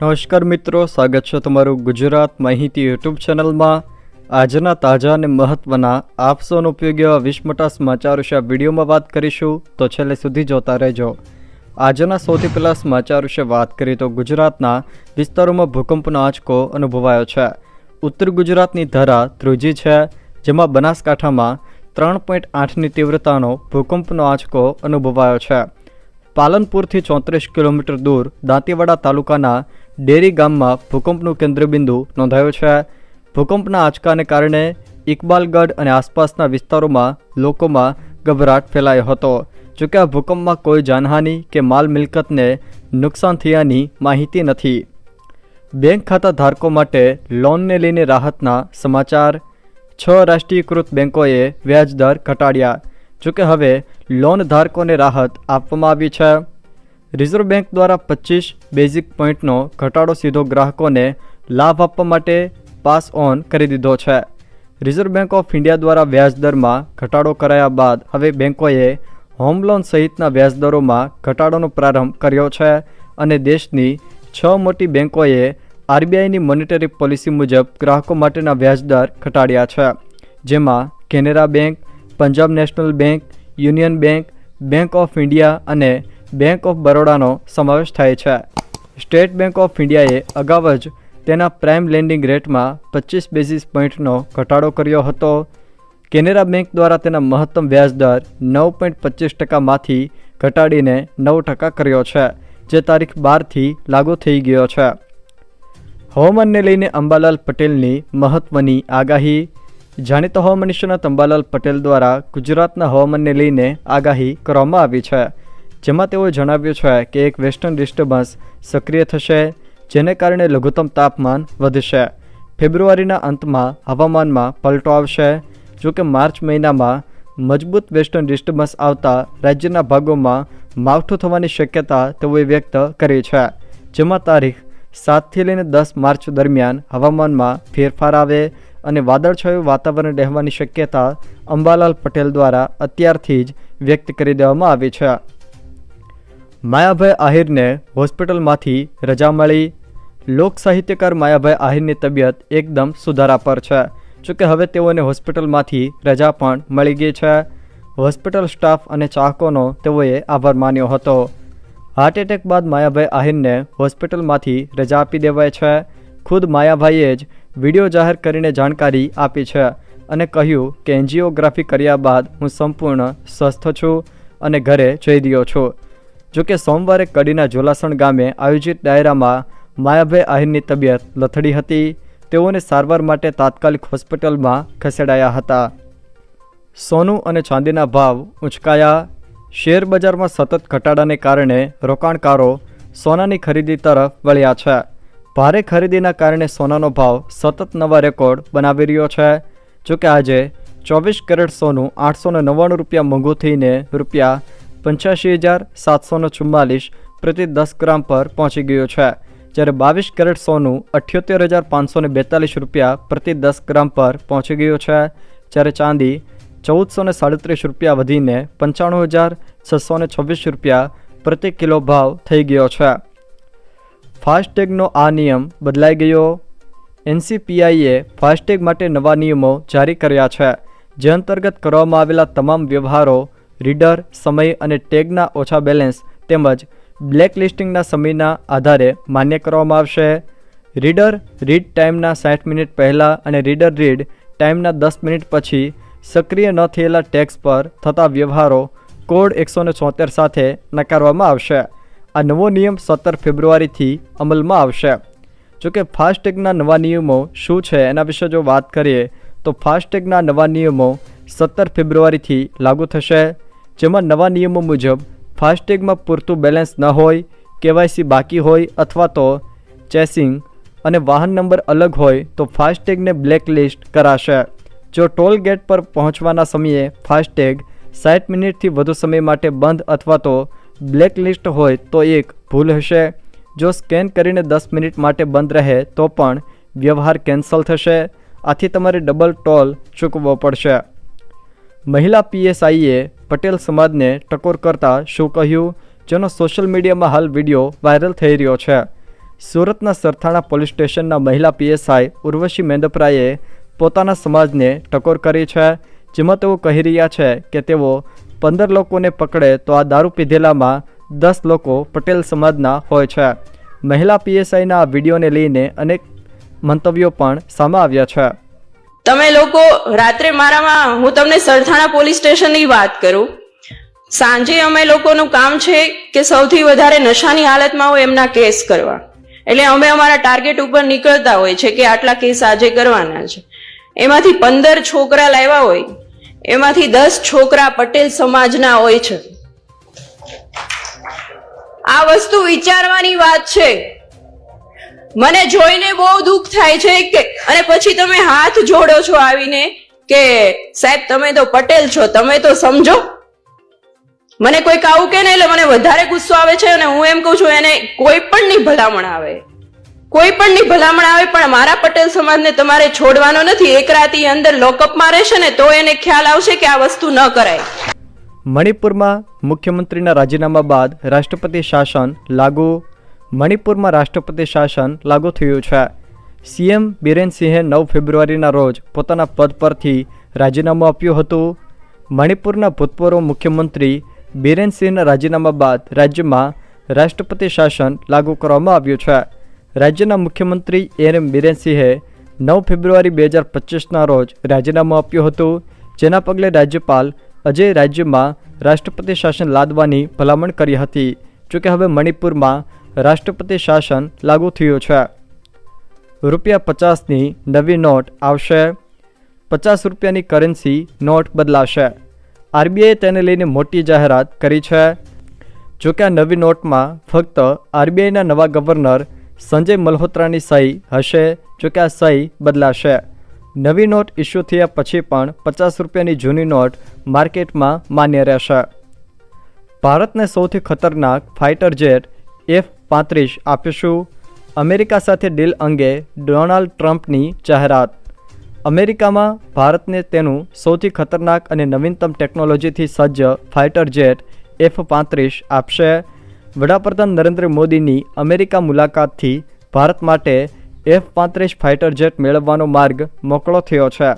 નમસ્કાર મિત્રો, સ્વાગત છે તમારું ગુજરાત માહિતી યુટ્યુબ ચેનલમાં. આજના તાજા અને મહત્વના આપસોનો ઉપયોગી એવા વીસ સમાચાર વિશે વિડીયોમાં વાત કરીશું, તો છેલ્લે સુધી જોતા રહેજો. આજના સૌથી પહેલાં સમાચાર વિશે વાત કરીએ તો ગુજરાતના વિસ્તારોમાં ભૂકંપનો આંચકો અનુભવાયો છે. ઉત્તર ગુજરાતની ધારા ત્રીજી છે, જેમાં બનાસકાંઠામાં ત્રણ પોઈન્ટ આઠની તીવ્રતાનો ભૂકંપનો આંચકો અનુભવાયો છે. પાલનપુરથી ચોત્રીસ કિલોમીટર દૂર દાંતીવાડા તાલુકાના ડેરી ગામમાં ભૂકંપનું કેન્દ્રબિંદુ નોંધાયો છે. ભૂકંપના આંચકાને કારણે ઇકબાલગઢ અને આસપાસના વિસ્તારોમાં લોકોમાં ગભરાટ ફેલાયો હતો. જોકે આ ભૂકંપમાં કોઈ જાનહાનિ કે માલ મિલકતને નુકસાન થયાની માહિતી નથી. બેંક ખાતા ધારકો માટે લોનને લઈને રાહતના સમાચાર. છ રાષ્ટ્રીયકૃત બેંકોએ વ્યાજદર ઘટાડ્યા. જોકે હવે લોન ધારકોને રાહત આપવામાં આવી છે. રિઝર્વ બેંક દ્વારા પચીસ બેઝિક પોઈન્ટનો ઘટાડો સીધો ગ્રાહકોને લાભ આપવા માટે પાસ ઓન કરી દીધો છે. રિઝર્વ બેંક ઓફ ઇન્ડિયા દ્વારા વ્યાજદરમાં ઘટાડો કરાયા બાદ હવે બેંકોએ હોમ લોન સહિતના વ્યાજદરોમાં ઘટાડોનો પ્રારંભ કર્યો છે અને દેશની છ મોટી બેંકોએ આરબીઆઈની મોનિટરી પોલિસી મુજબ ગ્રાહકો માટેના વ્યાજદર ઘટાડ્યા છે. જેમાં Canara bank, Punjab national bank, union bank bank of India અને બેંક ઓફ બરોડાનો સમાવેશ થાય છે. સ્ટેટ બેંક ઓફ ઇન્ડિયાએ અગાઉ જ તેના પ્રાઇમ લેન્ડિંગ રેટમાં પચીસ બેઝિસ પોઈન્ટનો ઘટાડો કર્યો હતો. કેનેરા બેંક દ્વારા તેના મહત્તમ વ્યાજદર નવ પોઈન્ટ પચીસ ટકામાંથી ઘટાડીને નવ ટકા કર્યો છે, જે તારીખ બારથી લાગુ થઈ ગયો છે. હવામાનને લઈને અંબાલાલ પટેલની મહત્ત્વની આગાહી. જાણીતા હવામાન નિષ્ણાત અંબાલાલ પટેલ દ્વારા ગુજરાતના હવામાનને લઈને આગાહી કરવામાં આવી છે. જેમાં તેઓએ જણાવ્યું છે કે એક વેસ્ટર્ન ડિસ્ટર્બન્સ સક્રિય થશે, જેને કારણે લઘુત્તમ તાપમાન વધશે. ફેબ્રુઆરીના અંતમાં હવામાનમાં પલટો આવશે. જો કે માર્ચ મહિનામાં મજબૂત વેસ્ટર્ન ડિસ્ટર્બન્સ આવતા રાજ્યના ભાગોમાં માવઠું થવાની શક્યતા તેઓએ વ્યક્ત કરી છે. જેમાં તારીખ સાતથી લઈને દસ માર્ચ દરમિયાન હવામાનમાં ફેરફાર આવે અને વાદળછાયું વાતાવરણ રહેવાની શક્યતા અંબાલાલ પટેલ દ્વારા અત્યારથી જ વ્યક્ત કરી દેવામાં આવી છે. માયાભાઈ આહિરને હોસ્પિટલમાંથી રજા મળી. લોક સાહિત્યકાર માયાભાઈ આહિરની તબિયત એકદમ સુધારા પર છે, જોકે હવે તેઓને હોસ્પિટલમાંથી રજા પણ મળી ગઈ છે. હોસ્પિટલ સ્ટાફ અને ચાહકોનો તેઓએ આભાર માન્યો હતો. હાર્ટ એટેક બાદ માયાભાઈ આહિરને હોસ્પિટલમાંથી રજા આપી દેવાય છે. ખુદ માયાભાઈએ જ વીડિયો જાહેર કરીને જાણકારી આપી છે અને કહ્યું કે એન્જિયોગ્રાફી કર્યા બાદ હું સંપૂર્ણ સ્વસ્થ છું અને ઘરે જઈ રહ્યો છું. જોકે સોમવારે કડીના જોલાસણ ગામે આયોજિત ડાયરામાં માયાભાઈ આહિરની તબિયત લથડી હતી. તેઓને સારવાર માટે તાત્કાલિક હોસ્પિટલમાં ખસેડાયા હતા. સોનું અને ચાંદીના ભાવ ઉંચકાયા. શેર બજારમાં સતત ઘટાડાને કારણે રોકાણકારો સોનાની ખરીદી તરફ વળ્યા છે. ભારે ખરીદીના કારણે સોનાનો ભાવ સતત નવા રેકોર્ડ બનાવી રહ્યો છે. જોકે આજે ચોવીસ કેરેટ સોનું આઠસો નવ્વાણું રૂપિયા મોંઘું થઈને રૂપિયા પંચ્યાસી હજાર સાતસોને ચુમ્માલીસ પ્રતિ દસ ગ્રામ પર પહોંચી ગયું છે. જ્યારે બાવીસ કેરેટ સોનું અઠ્યોતેર હજાર પાંચસોને બેતાલીસ રૂપિયા પ્રતિ દસ ગ્રામ પર પહોંચી ગયું છે. જ્યારે ચાંદી ચૌદસો ને સાડત્રીસ રૂપિયા વધીને પંચાણું હજાર છસોને છવ્વીસ રૂપિયા પ્રતિ કિલો ભાવ થઈ ગયો છે. ફાસ્ટેગનો આ નિયમ બદલાઈ ગયો. એનસીપીઆઈએ ફાસ્ટેગ માટે નવા નિયમો જારી કર્યા છે. જે અંતર્ગત કરવામાં આવેલા તમામ વ્યવહારો રીડર, સમય અને ટેગના ઓછા બેલેન્સ તેમજ બ્લેકલિસ્ટિંગના સમયના આધારે માન્ય કરવામાં આવશે. રીડર, રીડ ટાઈમના સાઠ મિનિટ પહેલાં અને રીડર, રીડ ટાઈમના દસ મિનિટ પછી સક્રિય ન થયેલા ટેક્સ પર થતા વ્યવહારો કોડ એકસો ને ચોતેર સાથે નકારવામાં આવશે. આ નવો નિયમ સત્તર ફેબ્રુઆરીથી અમલમાં આવશે. જોકે ફાસ્ટેગના નવા નિયમો શું છે એના વિશે જો વાત કરીએ, તો ફાસ્ટેગના નવા નિયમો સત્તર ફેબ્રુઆરીથી લાગુ થશે. જેમાં નવા નિયમો મુજબ ફાસ્ટેગમાં પૂરતું બેલેન્સ ન હોય, કેવાયસી બાકી હોય અથવા તો ચેસિંગ અને વાહન નંબર અલગ હોય તો ફાસ્ટેગને બ્લેકલિસ્ટ કરાશે. જો ટોલ ગેટ પર પહોંચવાના સમયે ફાસ્ટેગ સાઠ મિનિટથી વધુ સમય માટે બંધ અથવા તો બ્લેકલિસ્ટ હોય તો એક ભૂલ હશે. જો સ્કેન કરીને દસ મિનિટ માટે બંધ રહે તો પણ વ્યવહાર કેન્સલ થશે. આથી તમારે ડબલ ટોલ ચૂકવવો પડશે. મહિલા પીએસઆઈએ પટેલ સમાજને ટકોર કરતા શું કહ્યું? જેનો સોશિયલ મીડિયામાં હાલ વીડિયો વાયરલ થઈ રહ્યો છે. સુરતના સરથાણા પોલીસ સ્ટેશનના મહિલા પીએસઆઈ ઉર્વશી મેંદપરાએ પોતાના સમાજને ટકોર કરી છે. જેમાં તેઓ કહી રહ્યા છે કે તેઓ પંદર લોકોને પકડે તો આ દારૂ પીધેલામાં દસ લોકો પટેલ સમાજના હોય છે. મહિલા પીએસઆઈના આ વિડીયોને લઈને અનેક મંતવ્યો પણ સામે આવ્યા છે. તમે લોકો રાત્રે મારામાં, હું તમને સરથાણા પોલીસ સ્ટેશનની વાત કરું. સાંજે અમે લોકોનું કામ છે કે સૌથી વધારે નશાની હાલતમાં હોય એમના કેસ કરવા. એટલે અમે અમારા ટાર્ગેટ ઉપર નીકળતા હોય છે કે આટલા કેસ આજે કરવાના છે. એમાંથી પંદર છોકરા લાવ્યા હોય, એમાંથી દસ છોકરા પટેલ સમાજના હોય છે. આ વસ્તુ વિચારવાની વાત છે. મને જોઈને બહુ દુઃખ થાય છે કે, અને પછી તમે હાથ જોડો છો આવીને કે, સાહેબ, તમે તો પટેલ છો, તમે તો સમજો. મને કોઈક આવું કે ને એટલે મને વધારે ગુસ્સો આવે છે અને હું એમ કહું છું, એને કોઈ પણ ની ભલામણ આવે. કોઈ પણ ની ભલામણ આવે, પણ મારા પટેલ સમાજને તમારે છોડવાનો નથી. એક રાતી અંદર લોકઅપમાં રહેશે ને તો એને ખ્યાલ આવશે કે આ વસ્તુ ન કરાય. મણિપુરમાં મુખ્યમંત્રીના રાજીનામા બાદ રાષ્ટ્રપતિ શાસન લાગુ મણિપુરમાં રાષ્ટ્રપતિ શાસન લાગુ થયું છે. સીએમ બિરેન સિંહે નવ ફેબ્રુઆરીના રોજ પોતાના પદ પરથી રાજીનામું આપ્યું હતું. મણિપુરના ભૂતપૂર્વ મુખ્યમંત્રી બિરેન સિંહના રાજીનામા બાદ રાજ્યમાં રાષ્ટ્રપતિ શાસન લાગુ કરવામાં આવ્યું છે. રાજ્યના મુખ્યમંત્રી એમ બિરેન સિંહે નવ ફેબ્રુઆરી બે હજાર પચીસના રોજ રાજીનામું આપ્યું હતું, જેના પગલે રાજ્યપાલ અજય રાજ્યમાં રાષ્ટ્રપતિ શાસન લાદવાની ભલામણ કરી હતી. જોકે હવે મણિપુરમાં રાષ્ટ્રપતિ શાસન લાગુ થયું છે. રૂપિયા પચાસની નવી નોટ આવશે. પચાસ રૂપિયાની કરન્સી નોટ બદલાશે. આરબીઆઈએ તેને લઈને મોટી જાહેરાત કરી છે. જોકે આ નવી નોટમાં ફક્ત આરબીઆઈના નવા ગવર્નર સંજય મલ્હોત્રાની સહી હશે, જોકે આ સહી બદલાશે. નવી નોટ ઇસ્યુ થયા પછી પણ પચાસ રૂપિયાની જૂની નોટ માર્કેટમાં માન્ય રહેશે. ભારતને સૌથી ખતરનાક ફાઇટર જેટ એફ પાંત્રીસ આપીશું. અમેરિકા સાથે ડીલ અંગે ડોનાલ્ડ ટ્રમ્પની જાહેરાત. અમેરિકામાં ભારતને તેનું સૌથી ખતરનાક અને નવીનતમ ટેકનોલોજીથી સજ્જ ફાઇટર જેટ એફ પાંત્રીસ આપશે. વડાપ્રધાન નરેન્દ્ર મોદીની અમેરિકા મુલાકાતથી ભારત માટે એફ પાંત્રીસ ફાઇટર જેટ મેળવવાનો માર્ગ મોકળો થયો છે.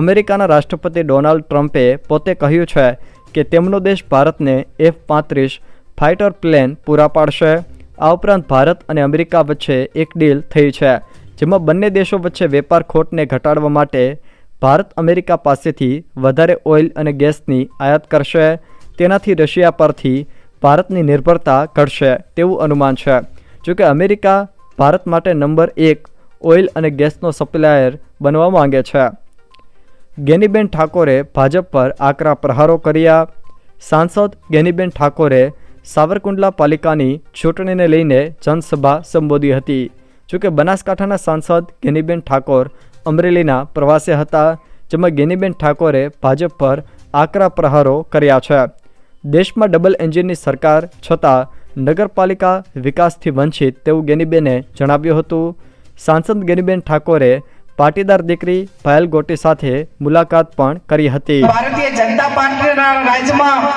અમેરિકાના રાષ્ટ્રપતિ ડોનાલ્ડ ટ્રમ્પે પોતે કહ્યું છે કે તેમનો દેશ ભારતને એફ પાંત્રીસ ફાઇટર પ્લેન પૂરા પાડશે. આ ઉપરાંત ભારત અને અમેરિકા વચ્ચે એક ડીલ થઈ છે, જેમાં બંને દેશો વચ્ચે વેપાર ખોટને ઘટાડવા માટે ભારત અમેરિકા પાસેથી વધારે ઓઇલ અને ગેસની આયાત કરશે. તેનાથી રશિયા પરથી ભારતની નિર્ભરતા ઘટશે તેવું અનુમાન છે. જોકે અમેરિકા ભારત માટે નંબર એક ઓઇલ અને ગેસનો સપ્લાયર બનવા માંગે છે. ગેનીબેન ઠાકોરે ભાજપ પર આકરા પ્રહારો કર્યા. સાંસદ ગેનીબેન ઠાકોરે સાવરકુંડલા પાલિકાની ચૂંટણીને લઈને જનસભા સંબોધી હતી. જોકે બનાસકાંઠાના સાંસદ ગેનીબેન ઠાકોર અમરેલીના પ્રવાસે હતા, જેમાં ગેનીબેન ઠાકોરે ભાજપ પર આકરા પ્રહારો કર્યા છે. દેશમાં ડબલ એન્જિનની સરકાર છતાં નગરપાલિકા વિકાસથી વંચિત તેવું ગેનીબેને જણાવ્યું હતું. સાંસદ ગેનીબેન ઠાકોરે પાટીદાર દીકરી પાયલ ગોટી સાથે મુલાકાત પણ કરી હતી. ભારતીય જનતા પાર્ટીના રાજ્યમાં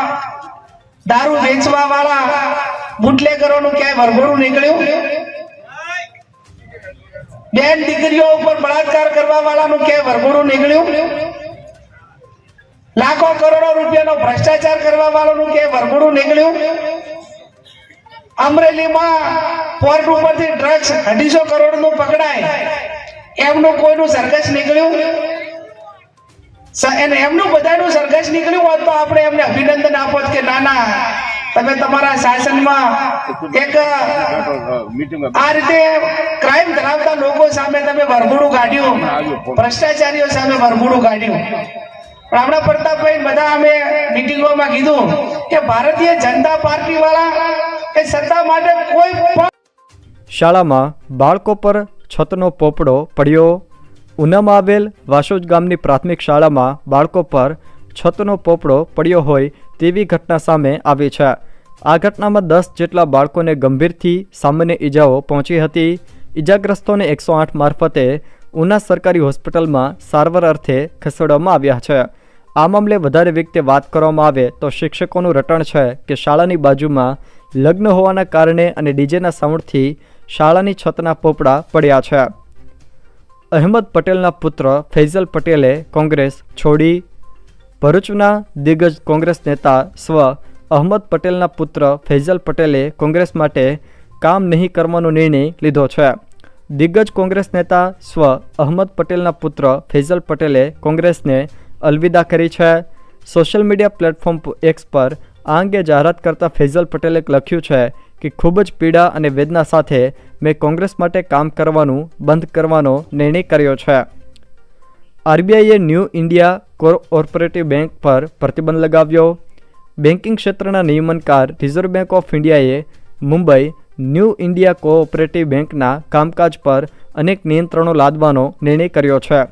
દારૂ વેચવા વાળા બુટલેગરોનું ક્યાંય વરઘોડું નીકળ્યું? બેન દીકરીઓ ઉપર બળાત્કાર કરવા વાળાનું ક્યાંય વરઘોડું નીકળ્યું? લાખો કરોડો રૂપિયાનો ભ્રષ્ટાચાર કરવા વાળાનું ક્યાંય વરઘોડું નીકળ્યું? અમરેલીમાં પોર્ટ ઉપરથી ડ્રગ્સ અઢીસો કરોડનું પકડાય. એમનું કોઈનું સરઘસ નીકળ્યું? એમનું બધાનું સરઘસ નીકળ્યું હોત તો આપણે એમને અભિનંદન આપોત કે ના ના તમે તમારા શાસનમાં એક, આ રીતે ક્રાઇમ ધરાવતા લોકો સામે તમે વરઘોડું કાઢ્યું, ભ્રષ્ટાચારીઓ સામે વરઘોડું કાઢ્યું. હમણાં પ્રતાપભાઈ બધા અમે મિટિંગોમાં કીધું કે ભારતીય જનતા પાર્ટી વાળા એ સત્તા માટે કોઈ શાળામાં બાળકો પર છતનો પોપડો પડ્યો ઉનામાં આવેલ વાસોજ ગામની પ્રાથમિક શાળામાં બાળકો પર છતનો પોપડો પડ્યો હોય તેવી ઘટના સામે આવી છે. આ ઘટનામાં દસ જેટલા બાળકોને ગંભીરથી સામાન્ય ઈજાઓ પહોંચી હતી. ઈજાગ્રસ્તોને એકસો આઠ મારફતે ઉના સરકારી હોસ્પિટલમાં સારવાર અર્થે ખસેડવામાં આવ્યા છે. આ મામલે વધારે વિગતે વાત કરવામાં આવે તો શિક્ષકોનું રટણ છે કે શાળાની બાજુમાં લગ્ન હોવાના કારણે અને ડીજેના સાઉન્ડથી શાળાની છતના પોપડા પડ્યા છે. અહેમદ પટેલના પુત્ર ફૈઝલ પટેલે કોંગ્રેસ છોડી. ભરૂચના દિગ્ગજ કોંગ્રેસ નેતા સ્વ. અહમદ પટેલના પુત્ર ફૈઝલ પટેલે કોંગ્રેસ માટે કામ નહીં કરવાનો નિર્ણય લીધો છે. દિગ્ગજ કોંગ્રેસ નેતા સ્વ. અહમદ પટેલના પુત્ર ફૈઝલ પટેલે કોંગ્રેસને અલવિદા કરી છે. સોશિયલ મીડિયા પ્લેટફોર્મ એક્સ પર આ અંગે જાહેરાત કરતા ફૈઝલ પટેલે લખ્યું છે કે, ખૂબ જ પીડા અને વેદના સાથે મેં કોંગ્રેસ માટે કામ કરવાનું, બંધ કરવાનો નિર્ણય કર્યો છે. આરબીઆઈએ ન્યૂ ઇન્ડિયા કોઓપરેટિવ બેંક પર પ્રતિબંધ લગાવ્યો. બેન્કિંગ ક્ષેત્રના નિયમનકાર રિઝર્વ બેંક ઓફ ઇન્ડિયાએ મુંબઈ ન્યૂ ઇન્ડિયા કોઓપરેટિવ બેંકના કામકાજ પર અનેક નિયંત્રણો લાદવાનો નિર્ણય કર્યો છે.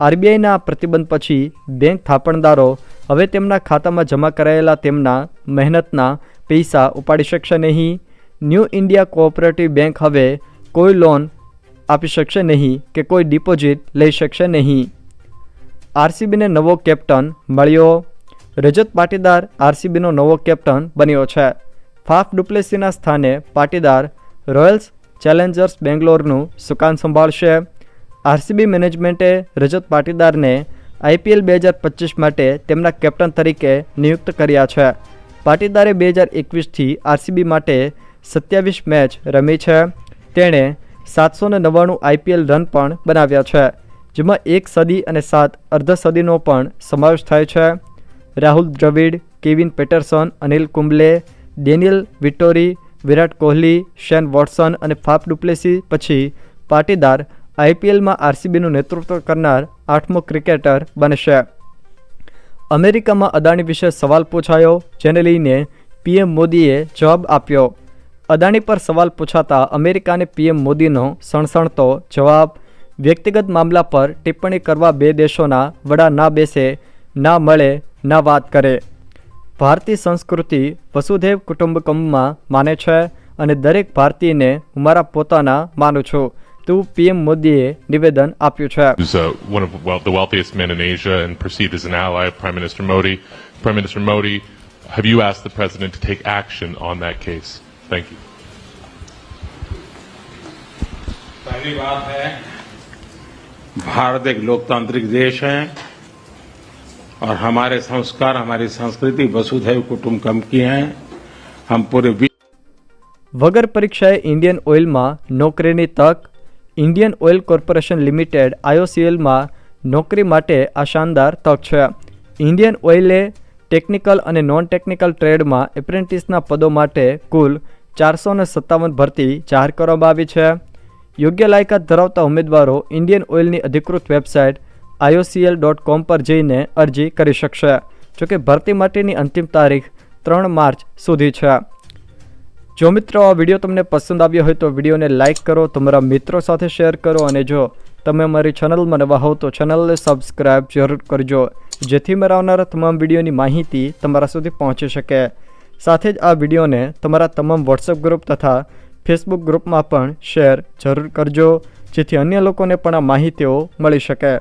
આરબીઆઈના પ્રતિબંધ પછી બેંક થાપણદારો હવે તેમના ખાતામાં જમા કરાયેલા તેમના મહેનતના પૈસા ઉપાડી શકશે નહીં. ન્યૂ ઇન્ડિયા કોઓપરેટિવ બેંક હવે કોઈ લોન આપી શકશે નહીં કે કોઈ ડિપોઝિટ લઈ શકશે નહીં. આરસીબીને નવો કેપ્ટન મળ્યો. રજત પાટીદાર આરસીબીનો નવો કેપ્ટન બન્યો છે. ફાફ ડુપ્લેસીના સ્થાને પાટીદાર રોયલ્સ ચેલેન્જર્સ બેંગ્લોરનું સુકાન સંભાળશે. આરસીબી મેનેજમેન્ટે રજત પાટીદારને આઈપીએલ બે હજાર પચીસ માટે તેમના કેપ્ટન તરીકે નિયુક્ત કર્યા છે. પાટીદારે બે હજાર એકવીસથી આરસીબી માટે સત્યાવીસ મેચ રમી છે. તેણે સાતસો ને નવ્વાણું આઈપીએલ રન પણ બનાવ્યા છે, જેમાં એક સદી અને સાત અર્ધ સદીનો પણ સમાવેશ થાય છે. Rahul Dravid, Kevin Pietersen, Anil Kumble Daniel Vettori, Virat Kohli, Shane Watson અને ફાફ ડુપ્લેસી પછી પાટીદાર આઈપીએલમાં આરસીબીનું નેતૃત્વ કરનાર આઠમો ક્રિકેટર બનશે. અમેરિકામાં અદાણી વિશે સવાલ પૂછાયો, જેને લઈને પીએમ મોદીએ જવાબ આપ્યો. અદાણી પર સવાલ પૂછાતા અમેરિકાને પીએમ મોદીનો સણસણતો જવાબ, વ્યક્તિગત મામલા પર ટિપ્પણી કરવા બે દેશોના વડા ના બેસે, ના મળે, ના વાત કરે. ભારતીય સંસ્કૃતિ વસુધૈવ કુટુંબકમમાં માને છે અને દરેક ભારતીયને હું મારા પોતાના માનું છું. તેવું પીએમ મોદીએ નિવેદન આપ્યું છે who's uh, one of well, the wealthiest men in Asia and perceived as an ally of Prime Minister Modi. Prime Minister Modi, have you asked the president to take action on that case? Thank you. पहली बात है भारत एक लोकतांत्रिक देश है और हमारे संस्कार हमारी संस्कृति वसुधैव कुटुंबकम की है हम पूरे विश्व વગર પરીક્ષાએ ઇન્ડિયન ઓઇલમાં નોકરીની તક ઇન્ડિયન ઓઇલ કોર્પોરેશન લિમિટેડ આઈઓસીએલમાં નોકરી માટે આ શાનદાર તક છે. ઇન્ડિયન ઓઇલે ટેકનિકલ અને નોન ટેકનિકલ ટ્રેડમાં એપ્રેન્ટિસના પદો માટે કુલ ચારસો ને સત્તાવન ભરતી જાહેર કરવામાં આવી છે. યોગ્ય લાયકાત ધરાવતા ઉમેદવારો ઇન્ડિયન ઓઇલની અધિકૃત વેબસાઇટ આઈઓસીએલ ડોટ કોમ પર જઈને અરજી કરી શકશે, જોકે ભરતી માટેની અંતિમ તારીખ ત્રણ માર્ચ સુધી છે. જો મિત્રો આ વીડિયો તમને પસંદ આવ્યો હોય તો વિડીયોને લાઇક કરો, તમારા મિત્રો સાથે શેર કરો અને જો તમે અમારી ચેનલમાં નવા હો તો ચેનલને સબસ્ક્રાઇબ જરૂર કરજો, જેથી મેં આવનારા તમામ વિડીયોની માહિતી તમારા સુધી પહોંચી શકે. સાથે જ આ વિડીયોને તમારા તમામ વોટ્સએપ ગ્રુપ તથા ફેસબુક ગ્રુપમાં પણ શેર જરૂર કરજો, જેથી અન્ય લોકોને પણ આ માહિતીઓ મળી શકે.